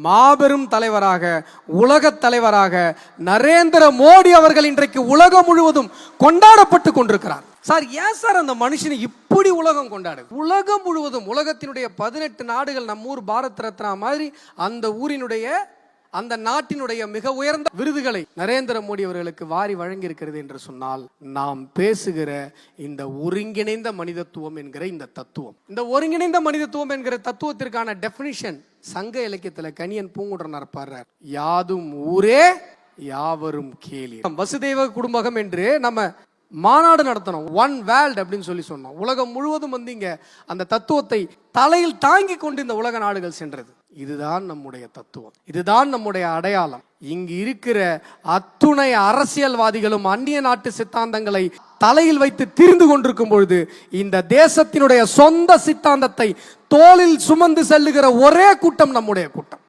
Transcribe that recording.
மாபெரும் தலைவராக உலகத் தலைவராக நரேந்திர மோடி அவர்கள் இன்றைக்கு உலகம் முழுவதும் கொண்டாடப்பட்டு கொண்டிருக்கிறார். சார் ஏன் சார் அந்த மனுஷனை இப்படி உலகம் கொண்டாடு உலகம் முழுவதும் உலகத்தினுடைய பதினெட்டு நாடுகள் நம்ம ஊர் பாரத் ரத்னா மாதிரி அந்த ஊரினுடைய அந்த நாட்டினுடைய மிக உயர்ந்த விருதுகளை நரேந்திர மோடி அவர்களுக்கு வாரி வழங்கியிருக்கிறது என்று சொன்னால் நாம் பேசுகிற இந்த ஒருங்கிணைந்த மனிதத்துவம் என்கிற இந்த தத்துவம். இந்த ஒருங்கிணைந்த மனிதத்துவம் என்கிற தத்துவத்திற்கான டெபினிஷன் சங்க இலக்கியத்துல கனியன் பூங்குடனார் பாடுறார். யாதும் ஊரே யாவரும் கேலி வசுதேவ குடும்பகம் என்று நம்ம மாநாடு நடத்தணும். ஒன் வேல்ட் அப்படின்னு சொல்லி சொன்னோம். உலகம் முழுவதும் வந்து இங்கே அந்த தத்துவத்தை தலையில் தாங்கி கொண்டு இந்த உலக நாடுகள் சென்றது. இதுதான் நம்முடைய தத்துவம். இதுதான் நம்முடைய அடையாளம். இங்கு இருக்கிற அத்துணை அரசியல்வாதிகளும் அந்நிய நாட்டு சித்தாந்தங்களை தலையில் வைத்து திரிந்து கொண்டிருக்கும் பொழுது இந்த தேசத்தினுடைய சொந்த சித்தாந்தத்தை தோளில் சுமந்து செல்லுகிற ஒரே கூட்டம் நம்முடைய கூட்டம்.